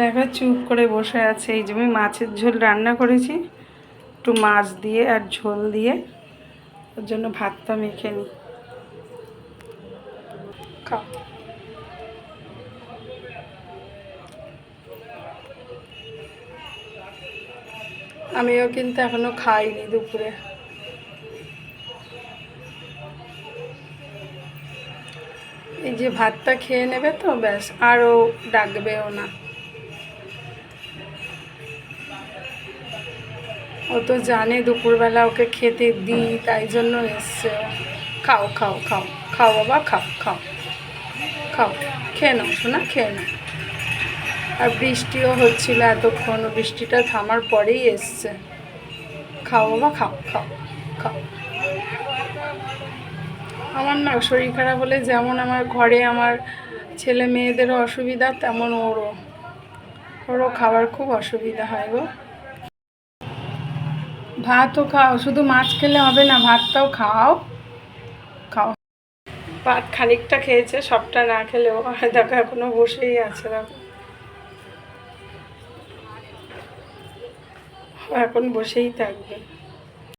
দেখো, চুপ করে বসে আছে। এই যে আমি মাছের ঝোল রান্না করেছি। একটু মাছ দিয়ে আর ঝোল দিয়ে। ওর জন্য ভাতটা মেখে নিই আমিও কিন্তু এখনও খাইনি দুপুরে। এই যে ভাতটা খেয়ে নেবে তো, ব্যাস, আরও ডাকবেও না। ও তো জানে দুপুরবেলা ওকে খেতে দিই, তাই জন্য এসছে খাও খাও খাও খাও বাবা, খাও খাও খাও। খেয়ে নাও শোনা খেয়ে নাও। আর বৃষ্টিও হচ্ছিল এতক্ষণ বৃষ্টিটা থামার পরেই এসছে। খাও বাবা, খাও খাও খাও। আমার না শরীর খারাপ হলে যেমন আমার ঘরে আমার ছেলে মেয়েদেরও অসুবিধা, তেমন ওরও। ওরও খাবার খুব অসুবিধা হয় গো। ভাতও খাও, শুধু মাছ খেলে হবে না, ভাতটাও খাও। খাও। ভাত খানিকটা খেয়েছে, সবটা না খেলেও দেখো এখনও বসেই আছে, দেখো। এখন বসেই থাকবে।